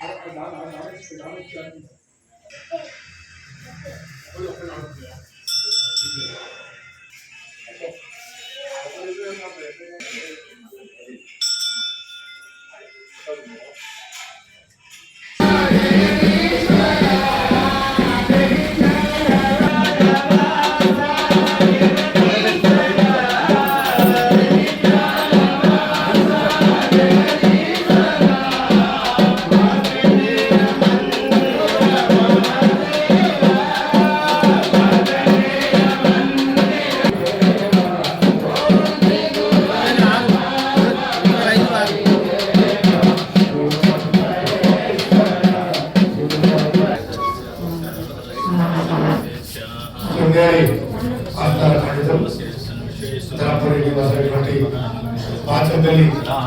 Thank you.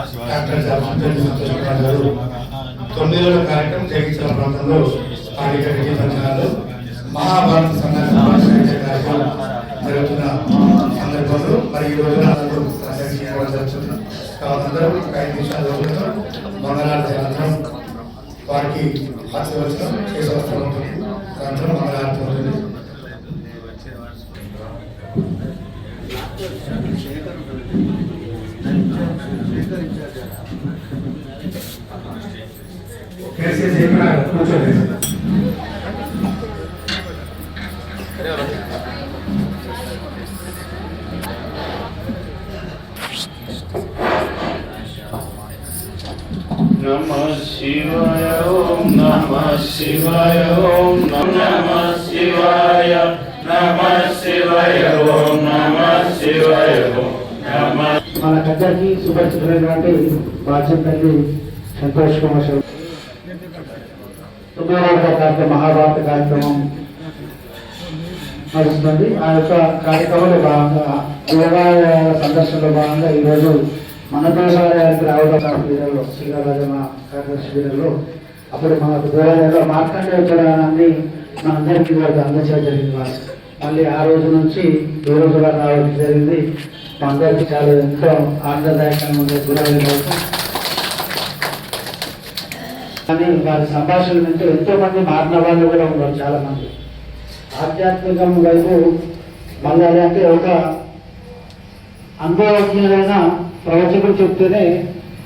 Doctor గారు తొమ్మిది రోజుల కార్యక్రమం జగిత్యాల ప్రాంతంలో స్థానిక మహాభారత కార్యక్రమం జరుగుతున్న సందర్భంలో మరి ఈ రోజున అందరూ అందరూ ఒక ఐదు నిమిషాల రోజులతో వారికి ఆశీర్వచనం చేసే వస్తూ ఉంటుంది. అనంతరం మంగళారతి ఉంటుంది డిస్కస్ చేయకుండా కూర్చోలేదు నమ శివాయ ఓం నమ శివాయ ఓం నమ శివాయ నమ శివాయ ఓం నమ శివాయ ఓం నమ మన కథకి సుపరిచితమైనటువంటి సంతోష్ కుమార్ శర్మ. తొమ్మిదవ మహాభారత కార్యక్రమం నడుస్తుంది. ఆ యొక్క కార్యక్రమంలో భాగంగా దేవాలయ సందర్శనలో భాగంగా ఈరోజు మన దేవాలయానికి రావడం శిబిరంలో శ్రీరాజమ కార్యక్రమ శిబిరంలో అప్పుడు మన దేవాలయంలో మార్కండేయ పురాణాన్ని మనందరికీ వాళ్ళకి అందచేయడం జరిగింది. వాళ్ళు మళ్ళీ ఆ రోజు నుంచి ఈ రోజు వరకు రావడం జరిగింది. మా అందరికీ చాలా ఎంతో ఆనందదాయకంగా ఉండే గురవైన కానీ వారి సంభాషణ వింటూ ఎంతో మంది మారిన వాళ్ళు కూడా ఉన్నారు చాలా మంది ఆధ్యాత్మికం వైపు మళ్ళీ అంటే ఒక అనుభవజ్ఞులైన ప్రవచకుడు చెప్తేనే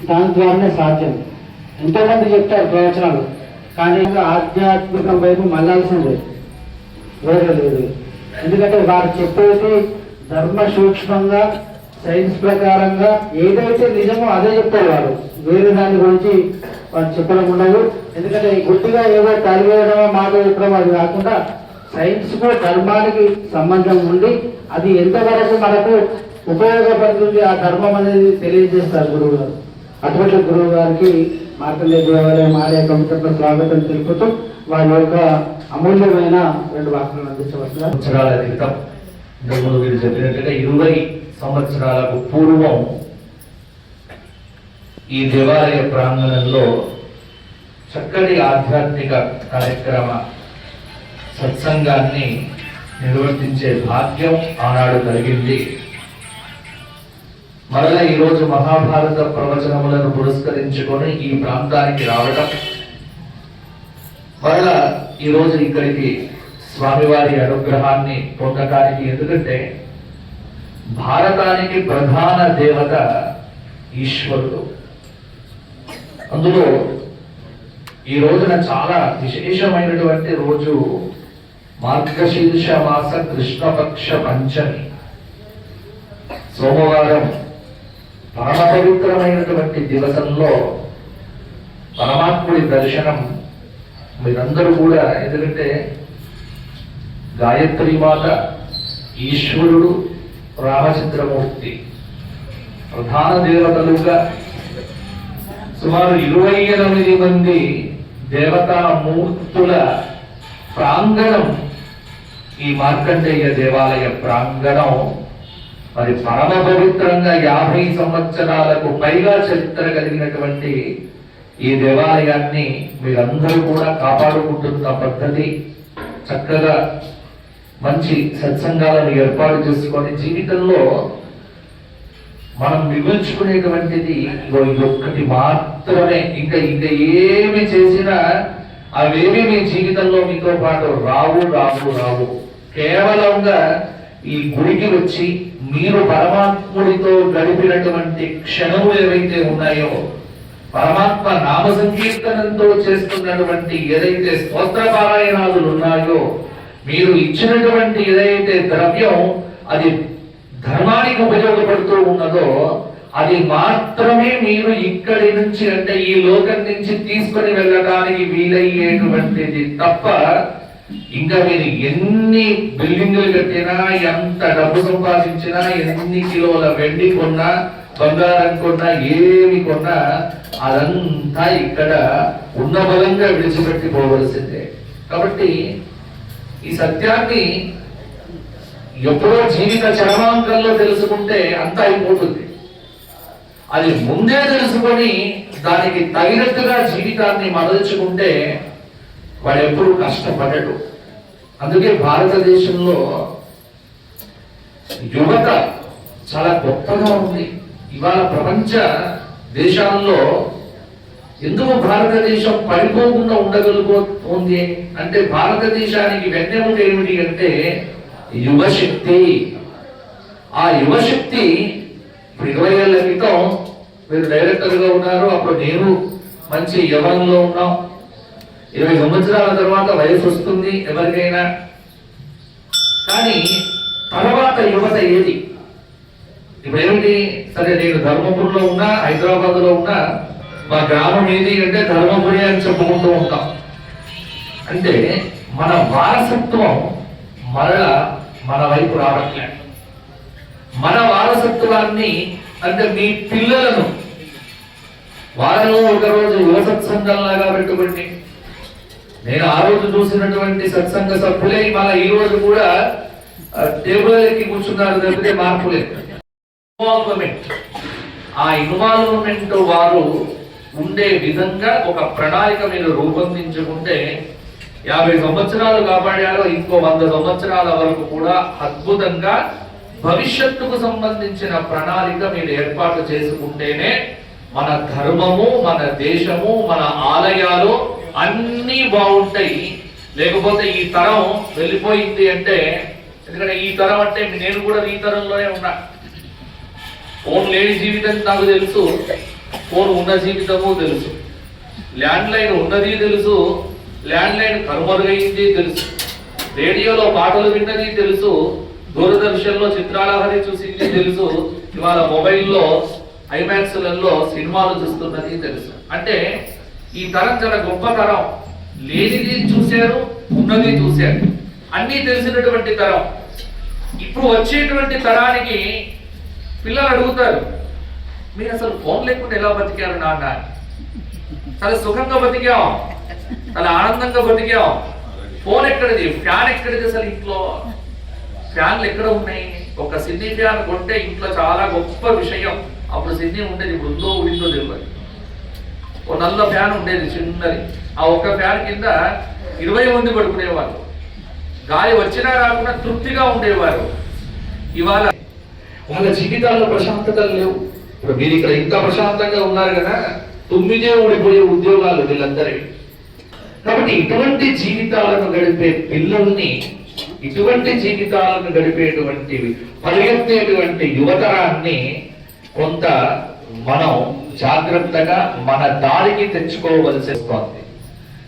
దాని ద్వారానే సాధ్యం. ఎంతో మంది చెప్తారు ప్రవచనాలు కానీ ఇంకా ఆధ్యాత్మికం వైపు మళ్ళాల్సిందే. వేరే లేదు. ఎందుకంటే వారు చెప్పేది ధర్మ సూక్ష్మంగా సైన్స్ ప్రకారంగా ఏదైతే నిజమో అదే చెప్తారు వారు. వేరే దాని గురించి వాళ్ళు చెప్పడం ఉండదు ఎందుకంటే గుడ్డిగా ఏదో తరివేయడమో మాట చెప్పడం అది కాకుండా సైన్స్ కూడా ధర్మానికి సంబంధం ఉండి అది ఎంతవరకు మనకు ఉపయోగపడుతుంది ఆ ధర్మం అనేది తెలియజేస్తారు గురువు గారు అటువంటి గురువు గారికి మార్కండే దేవాలయం ఆలయ కమిటీలో స్వాగతం తెలుపుతూ వారి యొక్క అమూల్యమైన రెండు వాక్యాలను అందించవలసిన సంవత్సరాల క్రితం ఇంతకుముందు మీరు చెప్పినట్టుగా ఇరవై సంవత్సరాలకు పూర్వం ఈ దేవాలయ ప్రాంగణంలో చక్కటి ఆధ్యాత్మిక కార్యక్రమ సత్సంగాన్ని నిర్వర్తించే భాగ్యం ఆనాడు కలిగింది. మరల ఈరోజు మహాభారత ప్రవచనములను పురస్కరించుకొని ఈ ప్రాంతానికి రావడం మరలా ఈరోజు ఇక్కడికి స్వామివారి అనుగ్రహాన్ని పొందటానికి ఎందుకంటే భారతానికి ప్రధాన దేవత ఈశ్వరుడు. అందులో ఈ రోజున చాలా విశేషమైనటువంటి రోజు మార్గశీర్ష మాస కృష్ణపక్ష పంచమి. సోమవారం పరమ పవిత్రమైనటువంటి దివసంలో పరమాత్ముడి దర్శనం మీరందరూ కూడా ఎందుకంటే గాయత్రి మాత ఈశ్వరుడు రామచంద్రమూర్తి ప్రధాన దేవతలుగా సుమారు ఇరవై ఎనిమిది మంది దేవతా మూర్తుల ప్రాంగణం ఈ మార్కండేయ దేవాలయ ప్రాంగణం. మరి పరమ పవిత్రంగా యాభై సంవత్సరాలకు పైగా చరిత్ర కలిగినటువంటి ఈ దేవాలయాన్ని మీరందరూ కూడా కాపాడుకుంటున్న పద్ధతి. చక్కగా మంచి సత్సంగాలను ఏర్పాటు చేసుకొని జీవితంలో మనం మిగుల్చుకునేటువంటిది ఇది ఒక్కటి మాత్రమే. ఇంకా ఇంకా ఏమి చేసినా అవేమి మీ జీవితంలో మీతో పాటు రావు రావు రావు. కేవలంగా ఈ గుడికి వచ్చి మీరు పరమాత్ముడితో గడిపినటువంటి క్షణములు ఏవైతే ఉన్నాయో పరమాత్మ నామ సంకీర్తనంతో చేస్తున్నటువంటి ఏదైతే స్తోత్ర పారాయణాలు ఉన్నాయో మీరు ఇచ్చినటువంటి ఏదైతే ద్రవ్యం అది ధర్మానికి ఉపయోగపడుతూ ఉన్నదో అది మాత్రమే మీరు ఇక్కడి నుంచి అంటే ఈ లోకం నుంచి తీసుకుని వెళ్ళడానికి వీలయ్యేటువంటిది తప్ప ఇంకా మీరు ఎన్ని బిల్డింగులు కట్టినా ఎంత డబ్బు సంపాదించినా ఎన్ని కిలోల వెండి కొన్నా బంగారం కొన్నా ఏమి కొన్నా అదంతా ఇక్కడ ఉన్న బలంగా విడిచిపెట్టి పోవలసిందే కాబట్టి ఈ సత్యాన్ని ఎప్పుడో జీవిత చరమాంకంలో తెలుసుకుంటే అంతా అయిపోతుంది. అది ముందే తెలుసుకొని దానికి తగినట్టుగా జీవితాన్ని మరల్చుకుంటే వాడు ఎప్పుడు కష్టపడడు. అందుకే భారతదేశంలో యువత చాలా గొప్పగా ఉంది. ఇవాళ ప్రపంచ దేశాల్లో ఎందుకు భారతదేశం పడిపోకుండా ఉండగలుగుతుంది? అంటే భారతదేశానికి వెన్నెముక ఏమిటి అంటే యువశక్తి. ఆ యువశక్తి ఇప్పుడు ఇరవై ఏళ్ళ క్రితం మీరు డైరెక్టర్గా ఉన్నారు అప్పుడు నేను మంచి యవనంలో ఉన్నాం. ఇరవై సంవత్సరాల తర్వాత వయసు వస్తుంది ఎవరికైనా. కానీ తర్వాత యువత ఏది? ఇప్పుడు ఏమిటి సరే నేను ధర్మపురిలో ఉన్నా హైదరాబాద్లో ఉన్నా మా గ్రామం ఏది అంటే ధర్మపురి అని చెప్పుకుంటూ ఉంటాం. అంటే మన వారసత్వం మరల మన వైపు రావట్లేదు మన వారసత్వాన్ని అంటే మీ పిల్లలను వారంలో ఒక రోజు యువ సత్సంగంలాగా పెట్టుకోండి. నేను ఆ రోజు చూసినటువంటి సత్సంగ సభ్యులే మన ఈ రోజు కూడా టేబుల్ ఎక్కి కూర్చున్నారు తప్పితే మార్పు లేదు. ఇన్వాల్వ్మెంట్. ఆ ఇన్వాల్వ్మెంట్ వారు ఉండే విధంగా ఒక ప్రణాళిక మీరు రూపొందించుకుంటే యాభై సంవత్సరాలు కాపాడారో ఇంకో వంద సంవత్సరాల వరకు కూడా అద్భుతంగా భవిష్యత్తుకు సంబంధించిన ప్రణాళిక మీరు ఏర్పాటు చేసుకుంటేనే మన ధర్మము మన దేశము మన ఆలయాలు అన్నీ బాగుంటాయి. లేకపోతే ఈ తరం వెళ్ళిపోయింది అంటే ఎందుకంటే ఈ తరం అంటే నేను కూడా ఈ తరంలోనే ఉన్నా. ఫోన్ లేని జీవితం నాకు తెలుసు ఫోన్ ఉన్న జీవితము తెలుసు. ల్యాండ్ లైన్ ఉన్నది తెలుసు ల్యాండ్ లైన్ కనుమరుగైంది తెలుసు. రేడియోలో పాటలు విన్నది తెలుసు. దూరదర్శన్లో చిత్రాలహరి చూసింది తెలుసు. ఇవాళ మొబైల్లో ఐమాక్స్లలో సినిమాలు చూస్తున్నది తెలుసు. అంటే ఈ తరం చాలా గొప్ప తరం. లేనిది చూశారు ఉన్నది చూశారు. అన్నీ తెలిసినటువంటి తరం. ఇప్పుడు వచ్చేటువంటి తరానికి పిల్లలు అడుగుతారు మీరు అసలు ఫోన్ లేకుండా ఎలా బతికారు నాన్న? చాలా సుఖంగా బతికాం. చాలా ఆనందంగా బతికాం. ఫోన్ ఎక్కడిది? ఫ్యాన్ ఎక్కడిది అసలు ఇంట్లో? ఫ్యాన్లు ఎక్కడ ఉన్నాయి? ఒక సిడ్నీ ఫ్యాన్ కొంటే ఇంట్లో చాలా గొప్ప విషయం. అప్పుడు సిడ్నీ ఉండేది ఇప్పుడు ఉందో ఉందో తెలియదు ఓ నల్ల ఫ్యాన్ ఉండేది చిన్నది. ఆ ఒక్క ఫ్యాన్ కింద ఇరవై మంది పడుకునేవాళ్ళు గాలి వచ్చినా రాకుండా తృప్తిగా ఉండేవారు. ఇవాళ వాళ్ళ జీవితాల్లో ప్రశాంతతలు లేవు. ఇప్పుడు మీరు ఇక్కడ ఇంకా ప్రశాంతంగా ఉన్నారు కదా తొమ్మిదే ఊడిపోయే ఉద్యోగాలు వీళ్ళందరివి. కాబట్టి ఇటువంటి జీవితాలను గడిపే పిల్లల్ని ఇటువంటి జీవితాలను గడిపేటువంటి పరిగెత్తేటువంటి యువతరాన్ని కొంత మనం జాగ్రత్తగా మన దారికి తెచ్చుకోవలసి వస్తుంది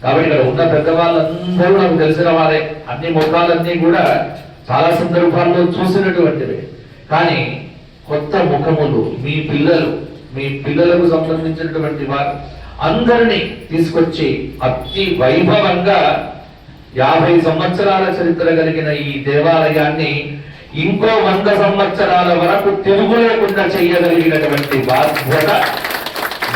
కాబట్టి ఇక్కడ ఉన్న పెద్దవాళ్ళందరూ నాకు తెలిసిన వారే. అన్ని ముఖాలన్నీ కూడా చాలా సందర్భాల్లో చూసినటువంటివి. కానీ కొత్త ముఖములు మీ పిల్లలు మీ పిల్లలకు సంబంధించినటువంటి వారు అందరినీ తీసుకొచ్చి అతి వైభవంగా యాభై సంవత్సరాల చరిత్ర కలిగిన ఈ దేవాలయాన్ని ఇంకో వంద సంవత్సరాల వరకు తిరుగు లేకుండా చేయగలిగినటువంటి బాధ్యత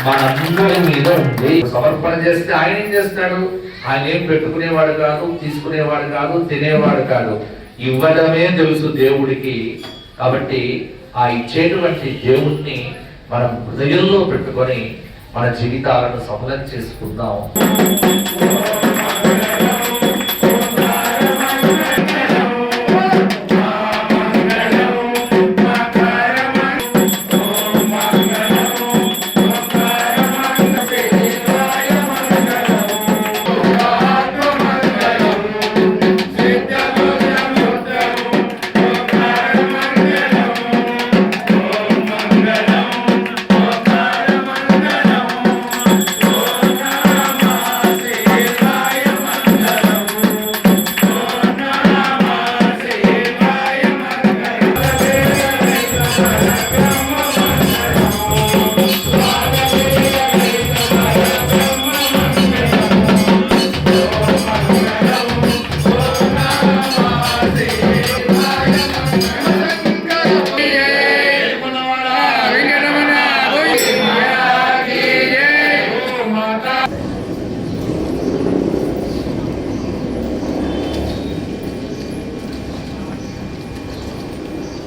మనందరి మీద ఉంది. సమర్పణ చేస్తే ఆయన ఏం చేస్తాడు? ఆయన ఏం పెట్టుకునేవాడు కాదు తీసుకునేవాడు కాదు తినేవాడు కాదు. ఇవ్వడమే తెలుసు దేవుడికి. కాబట్టి ఆ ఇచ్చేటువంటి దేవుణ్ణి మనం హృదయంలో పెట్టుకొని మన జీవితాలను సఫలం చేసుకుందాం.